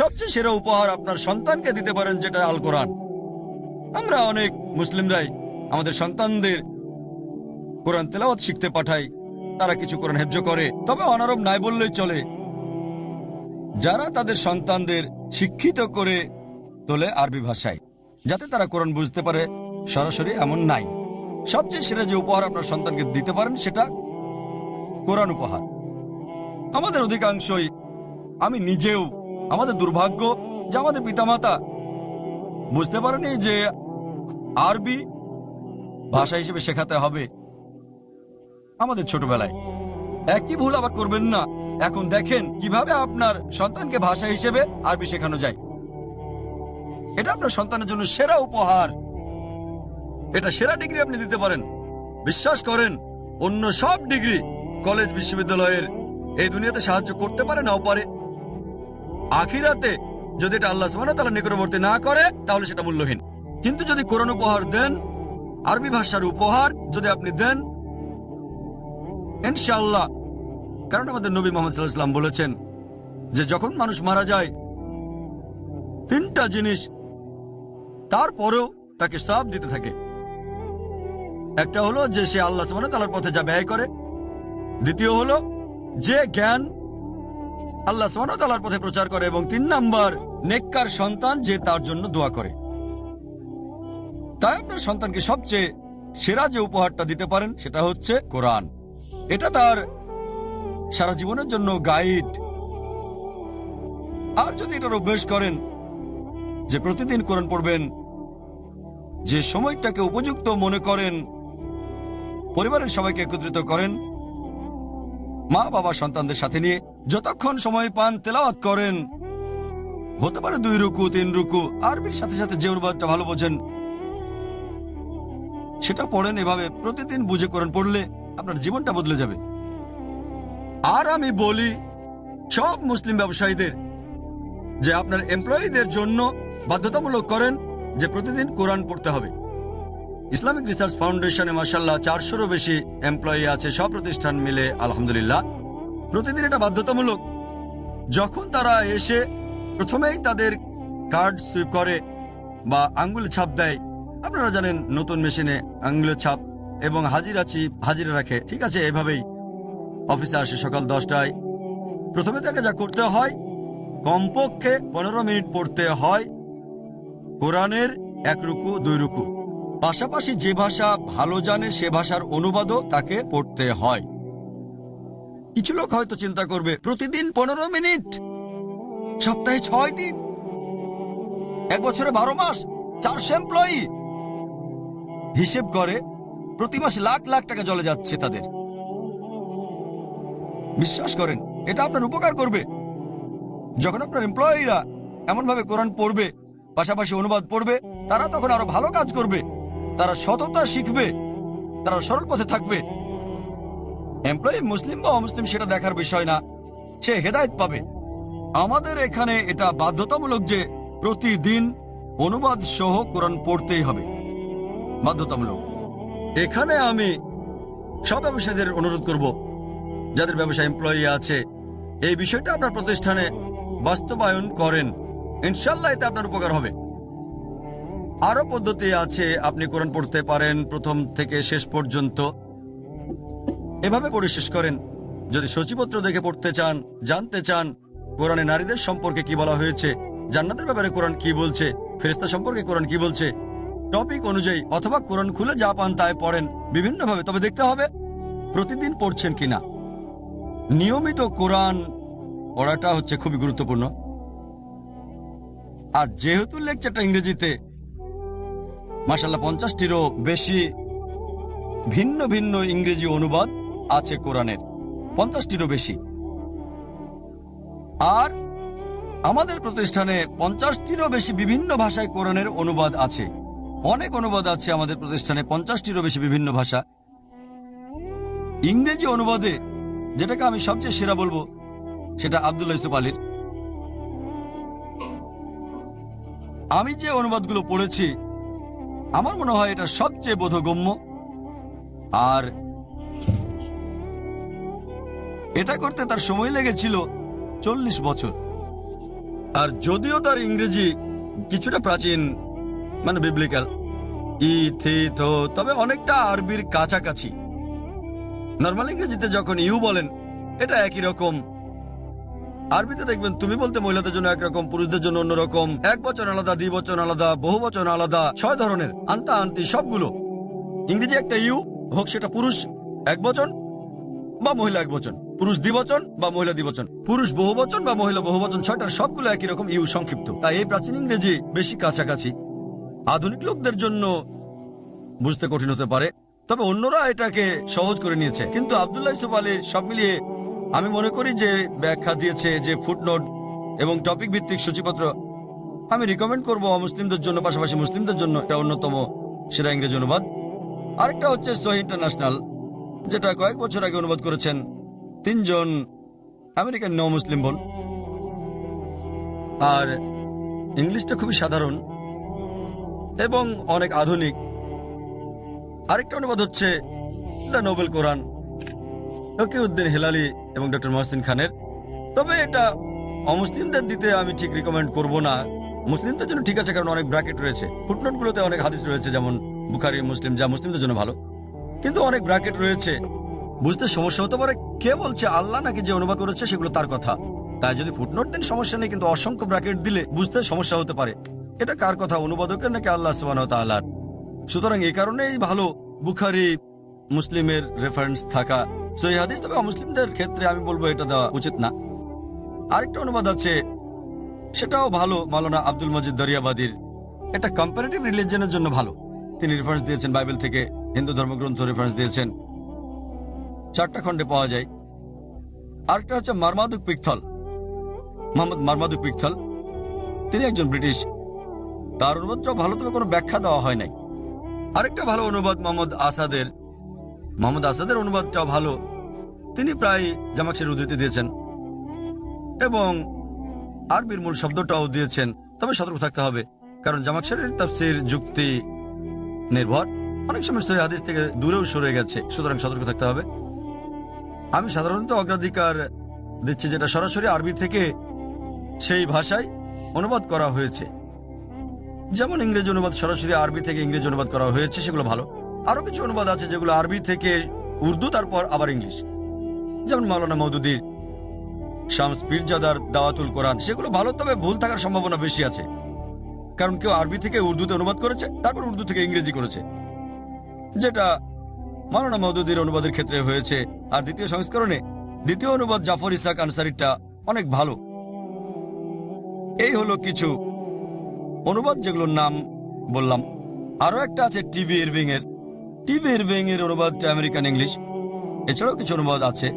সবচেয়ে সেরা উপহার আপনার সন্তানকে দিতে পারেন যেটা আল কোরআন। আমরা অনেক মুসলিমরাই আমাদের সন্তানদের কোরআন তেলাওয়াত শিখতে পাঠাই, তারা কিছু কোরআন হেফজ করে, তবে অনারব নাই বললেই চলে। যারা তাদের সন্তানদের শিক্ষিত করে তোলে আরবি ভাষায়, যাতে তারা কোরআন বুঝতে পারে, সরাসরি এমন নাই। সবচেয়ে সেরা যে উপহার আপনার সন্তানকে দিতে পারেন সেটা কোরআন উপহার। আমাদের অধিকাংশই, আমি নিজেও আমাদের দুর্ভাগ্য যে আমাদের পিতামাতা বুঝতে পারেনি যে আরবি ভাষা হিসেবে শেখাতে হবে আমাদের ছোটবেলায়। একই ভুল আবার করবেন না। এখন দেখেন কীভাবে আপনার সন্তানকে ভাষা হিসেবে আরবি শেখানো যায়। এটা আপনার সন্তানের জন্য সেরা উপহার। এটা সেরা ডিগ্রি আপনি দিতে পারেন। বিশ্বাস করেন, অন্য সব ডিগ্রি কলেজ, বিশ্ববিদ্যালয়ের এই দুনিয়াতে সাহায্য করতে পারে, নাও পারে। আখিরাতে যদি এটা আল্লাহ সুবহানাহু ওয়া তাআলা নিকটবর্তী না করে, তাহলে সেটা মূল্যহীন। কিন্তু যদি কোরআন উপহার দেন, আরবি ভাষার উপহার যদি আপনি দেন, ইনশাআল্লাহ। কারণ আমাদের নবী মোহাম্মদ আলাইহি বলেছেন যে যখন মানুষ মারা যায়, তিনটা জিনিস তারপরেও তাকে সব দিতে থাকে। একটা হলো যে সে আল্লাহ সুবহানাহু ওয়া তাআলার পথে যা ব্যয় করে। দ্বিতীয় হলো যে জ্ঞান আল্লাহ সুবহানাহু পথে প্রচার করে এবং তিন নাম্বার, নেককার সন্তান যে তার জন্য দোয়া করে। তাই আপনার সন্তানকে সবচেয়ে সেরা যে উপহারটা দিতে পারেন সেটা হচ্ছে কোরআন। এটা তার সারা জীবনের জন্য গাইড। আর যদি এটার অভ্যেস করেন যে প্রতিদিন কোরআন পড়বেন, যে সময়টাকে উপযুক্ত মনে করেন, পরিবারের সবাইকে একত্রিত করেন মা বাবা সন্তানদের সাথে নিয়ে যতক্ষণ সময় পান তেলাওয়াত করেন। হতে পারে দুই রুকু, তিন রুকু, আরবির সাথে সাথে যে অনুবাদটা ভালো বোঝেন, সেটা পড়েন এভাবে। প্রতিদিন বুঝে করেন পড়লে আপনার জীবনটা বদলে যাবে। আর আমি বলি, সব মুসলিম ব্যবসায়ীদের, যে আপনার এমপ্লয়ীদের জন্য বাধ্যতামূলক করেন যে প্রতিদিন কোরআন পড়তে হবে। ইসলামিক রিসার্চ ফাউন্ডেশনে মাসাল্লাহ চারশোরও বেশি এমপ্লয়ি আছে, সব প্রতিষ্ঠান মিলে, আলহামদুলিল্লাহ। প্রতিদিন এটা বাধ্যতামূলক। যখন তারা এসে প্রথমেই তাদের কার্ড সুইপ করে বা আঙ্গুল ছাপ দেয়, আপনারা জানেন নতুন মেশিনে আঙ্গুলের ছাপ এবং হাজিরা চিপ হাজিরা রাখে, ঠিক আছে, এভাবেই। অফিসে আসে সকাল দশটায়। প্রথমে তাকে যা করতে হয়, কমপক্ষে পনেরো মিনিট পড়তে হয়। কোরআনের এক রুকু, দুই রুকু। পাশাপাশি যে ভাষা ভালো জানে, সে ভাষার অনুবাদও তাকে পড়তে হয়। কিছু লোক হয়তো চিন্তা করবে, প্রতিদিন পনেরো মিনিট, সপ্তাহে ছয় দিন, এক বছরে বারো মাস, চারশো এমপ্লয়ি হিসেব করে, প্রতি মাসে লাখ লাখ টাকা জলে যাচ্ছে তাদের। বিশ্বাস করেন, এটা আপনার উপকার করবে। যখন আপনার এমপ্লয়িরা এমনভাবে কোরআন পড়বে, পাশাপাশি অনুবাদ পড়বে, তারা তখন আরও ভালো কাজ করবে। তারা সততা শিখবে, তারা সরল পথে থাকবে। এমপ্লয়ি মুসলিম বা অমুসলিম সেটা দেখার বিষয় না, সে হেদায়েত পাবে। আমাদের এখানে এটা বাধ্যতামূলক যে প্রতিদিন অনুবাদ সহ কোরআন পড়তেই হবে। বাধ্যতামূলক। এখানে আমি সব ব্যবসায়ীদের অনুরোধ করব, যাদের ব্যবসা এমপ্লয়ি আছে, এই বিষয়টা আপনার প্রতিষ্ঠানে বাস্তবায়ন করেন। ইনশাল্লাহ এতে আপনার উপকার হবে। আরও পদ্ধতি আছে, আপনি কোরআন পড়তে পারেন, প্রথম থেকে শেষ পর্যন্ত। এভাবে পড়ে শেষ করেন। যদি সূচিপত্র দেখে পড়তে চান, জানতে চান, কোরআনে নারীদের সম্পর্কে কি বলা হয়েছে, জান্নাতের ব্যাপারে কোরআন কি বলছে ফেরেস্তা সম্পর্কে কোরআন কি বলছে টপিক অনুযায়ী অথবা কোরআন খুলে যা পান তাই পড়েন বিভিন্নভাবে। তবে দেখতে হবে, প্রতিদিন পড়ছেন কিনা। নিয়মিত কোরআন পড়াটা হচ্ছে খুবই গুরুত্বপূর্ণ। আর যেহেতু লেকচারটা ইংরেজিতে মাসাল্লাহ পঞ্চাশটিরও বেশি ভিন্ন ভিন্ন ইংরেজি অনুবাদ আছে কোরআনের। পঞ্চাশটিরও বেশি। আর আমাদের প্রতিষ্ঠানে পঞ্চাশটিরও বেশি বিভিন্ন ভাষায় কোরআনের অনুবাদ আছে। অনেক অনুবাদ আছে আমাদের প্রতিষ্ঠানে, পঞ্চাশটিরও বেশি বিভিন্ন ভাষা। ইংরেজি অনুবাদে যেটাকে আমি সবচেয়ে সেরা বলব, সেটা আবদুল্লাহ ইসুফ আলীর। আমি যে অনুবাদগুলো পড়েছি আমার মনে হয় এটা সবচেয়ে বোধগম্য। আর এটা করতে তার সময় লেগেছিল চল্লিশ বছর। আর যদিও তার ইংরেজি কিছুটা প্রাচীন মানে বিবলিক্যাল তবে অনেকটা আরবির কাছাকাছি। নর্মাল ইংরেজিতে যখন ইউ বলেন, এটা একই রকম আরবিতে দেখবেন তুমি বলতে মহিলাদের জন্য একরকম, পুরুষদের জন্য অন্যরকম। এক বচন আলাদা দ্বি বচন আলাদা, বহু বচন আলাদা, ছয় ধরনের, আন্তা, আন্তি, সবগুলো। ইংরেজি একটা ইউ, হোক সেটা পুরুষ, এক বচন বা মহিলা এক বচন। পুরুষ দ্বিবচন বা মহিলা দ্বিবচন পুরুষ বহু বচন বা মহিলা বহু বচন, ছয়টার সবগুলো একই রকম ইউ সংক্ষিপ্ত। তাই এই প্রাচীন ইংরেজি বেশি কাছাকাছি। আধুনিক লোকদের জন্য বুঝতে কঠিন হতে পারে। তবে অন্যরা এটাকে সহজ করে নিয়েছে। কিন্তু আবদুল্লাহ সব মিলিয়ে আমি মনে করি যে ব্যাখ্যা দিয়েছে যে ফুটনোট এবং টপিক ভিত্তিক সূচিপত্র আমি রিকমেন্ড করব অমুসলিমদের জন্য, পাশাপাশি মুসলিমদের জন্য এটা অন্যতম সেরা ইংরেজি অনুবাদ। আরেকটা হচ্ছে সহি ইন্টারন্যাশনাল যেটা কয়েক বছর আগে অনুবাদ করেছেন তিনজন আমেরিকান নৌ মুসলিম বোন। আর ইংলিশটা খুবই সাধারণ এবং অনেক আধুনিক। আরেকটা অনুবাদ হচ্ছে the noble Quran Uddin Hilali এবং ডক্টর মহসিন খানের। তবে এটা অমুসলিমদের দিতে আমি ঠিক রিকমেন্ড করব না। মুসলিমদের জন্য ঠিক আছে, কারণ অনেক ব্র্যাকেট রয়েছে। ফুটনোটগুলোতে অনেক হাদিস রয়েছে, যেমন বুখারি, মুসলিম, যা মুসলিমদের জন্য ভালো। কিন্তু অনেক ব্র্যাকেট রয়েছে। বুঝতে সমস্যা হতে পারে, কে বলছে আল্লাহ নাকি যে অনুবাদ করেছে সেগুলো তার কথা। তাই যদি ফুটনোট দিন সমস্যা নেই, কিন্তু অসংখ্য ব্র্যাকেট দিলে বুঝতে সমস্যা হতে পারে। এটা কার কথা, অনুবাদকের নাকি আল্লাহ সুবাহ সুতরাং এই কারণেই ভালো বুখারি, মুসলিমের রেফারেন্স থাকা সহি হাদিস তবে মুসলিমদের ক্ষেত্রে আমি বলব এটা দেওয়া উচিত না। আরেকটা অনুবাদ আছে, সেটাও ভালো মালানা আব্দুল মজিদ দরিয়াবাদীর। এটা কম্পারেটিভ রিলিজনের জন্য ভালো। তিনি রেফারেন্স দিয়েছেন বাইবেল থেকে, হিন্দু ধর্মগ্রন্থ রেফারেন্স দিয়েছেন। চারটা খণ্ডে পাওয়া যায়। আরেকটা হচ্ছে মারমাদুক পিকথল। মোহাম্মদ মারমাদুক পিকথল, তিনি একজন ব্রিটিশ। তার অনুবাদটা ভালো, তবে কোনো ব্যাখ্যা দেওয়া হয় নাই। আরেকটা ভালো অনুবাদ মোহাম্মদ আসাদের মোহাম্মদ আসাদের অনুবাদটাও ভালো। তিনি প্রায় জামাকসের উদ্ধৃতি দিয়েছেন। এবং আরবির মূল শব্দটাও দিয়েছেন। তবে সতর্ক থাকতে হবে, কারণ জামাকসের তাফসির যুক্তি নির্ভর। অনেক সময় সহি হাদিস থেকে দূরেও সরে গেছে, সুতরাং সতর্ক থাকতে হবে। আমি সাধারণত অগ্রাধিকার দিচ্ছি যেটা সরাসরি আরবি থেকে সেই ভাষায় অনুবাদ করা হয়েছে। যেমন ইংরেজি অনুবাদ সরাসরি আরবি থেকে ইংরেজি অনুবাদ করা হয়েছে, সেগুলো ভালো। আরও কিছু অনুবাদ আছে যেগুলো আরবি থেকে উর্দু, তারপর আবার ইংলিশ। যেমন মাওলানা মৌদুদির শামস পীরজাদার দাওয়াতুল কোরআন, সেগুলো ভালো, তবে ভুল থাকার সম্ভাবনা বেশি আছে। কারণ কেউ আরবি থেকে উর্দুতে অনুবাদ করেছে, তারপর উর্দু থেকে ইংরেজি করেছে। যেটা মাওলানা মৌদুদির অনুবাদের ক্ষেত্রে হয়েছে। আর দ্বিতীয় সংস্করণে, দ্বিতীয় অনুবাদ জাফর ইসাক আনসারিটা অনেক ভালো। এই হলো কিছু অনুবাদ যেগুলোর নাম বললাম। আরও একটা আছে টিভি ইরভিং এর এর অনুবাদটা আমেরিকান ইংলিশ। এছাড়াও কিছু অনুবাদ আছে।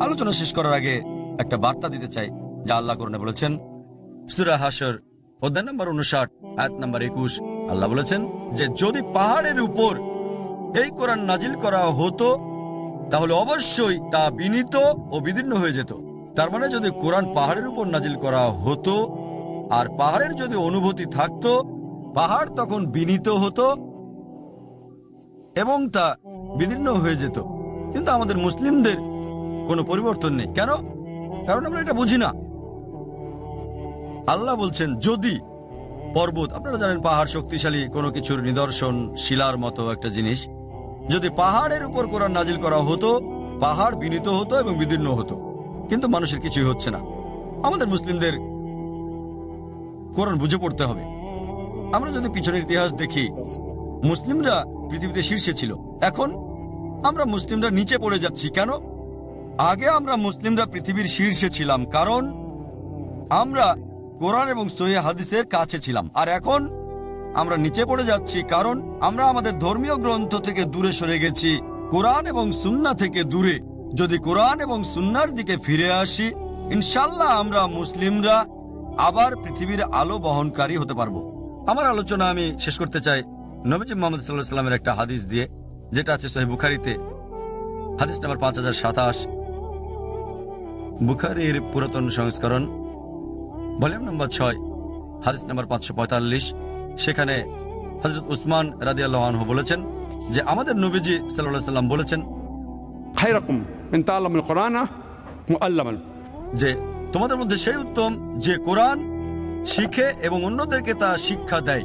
আলোচনা শেষ করার আগে একটা বার্তা দিতে চাই, যা আল্লাহ বলেছেন। সুরা হাসর অধ্যায় নম্বর উনষাট আয়াত নম্বর একুশ, আল্লাহ বলেছেন যে, যদি পাহাড়ের উপর এই কোরআন নাজিল করা হতো, তাহলে অবশ্যই তা বিনীত ও বিদীর্ণ হয়ে যেত। তার মানে যদি কোরআন পাহাড়ের উপর নাজিল করা হতো, আর পাহাড়ের যদি অনুভূতি থাকতো, পাহাড় তখন বিনীত হতো এবং তা বিদীর্ণ হয়ে যেত। কিন্তু আমাদের মুসলিমদের কোনো পরিবর্তন নেই। কেন? কারণ আমরা এটা বুঝি না। আল্লাহ বলছেন, যদি পর্বত আপনারা জানেন পাহাড় শক্তিশালী কোনো কিছুর নিদর্শন, শিলার মতো একটা জিনিস। যদি পাহাড়ের উপর কোরআন নাজিল করা হতো, পাহাড় বিনীত হতো এবং বিদীর্ণ হতো। কিন্তু মানুষের কিছুই হচ্ছে না। আমাদের মুসলিমদের কোরআন বুঝে পড়তে হবে। আমরা যদি পিছনের ইতিহাস দেখি, মুসলিমরা পৃথিবীতে শীর্ষে ছিল। এখন আমরা মুসলিমরা নিচে পড়ে যাচ্ছি কেন? আগে আমরা মুসলিমরা পৃথিবীর শীর্ষে ছিলাম কারণ আমরা কোরআন এবং সহি হাদিসের কাছে ছিলাম। আর এখন আমরা নিচে পড়ে যাচ্ছি কারণ আমরা আমাদের ধর্মীয় গ্রন্থ থেকে দূরে সরে গেছি। কোরআন এবং সুন্না থেকে দূরে। যদি কোরআন এবং সুন্নার দিকে ফিরে আসি ইনশাল্লাহ আমরা মুসলিমরা আবার পৃথিবীর আলো বহনকারী হতে পারব। আমার আলোচনা আমি শেষ করতে চাই। নবীজি মোহাম্মদ সাল্লাহ সাল্লামের একটা হাদিস দিয়ে যেটা আছে সোহেব বুখারিতে হাদিস নাম্বার পাঁচ হাজার সাতাশ। বুখারির পুরাতন সংস্করণ ভলিউম নম্বর ছয় হাদিস নাম্বার পাঁচশো পঁয়তাল্লিশ। সেখানে হজরত উসমান রাজি আল্লাহ বলেছেন যে আমাদের নবীজি সাল্লাহ সাল্লাম বলেছেন যে তোমাদের মধ্যে সেই উত্তম যে কোরআন শিখে এবং অন্যদেরকে তা শিক্ষা দেয়।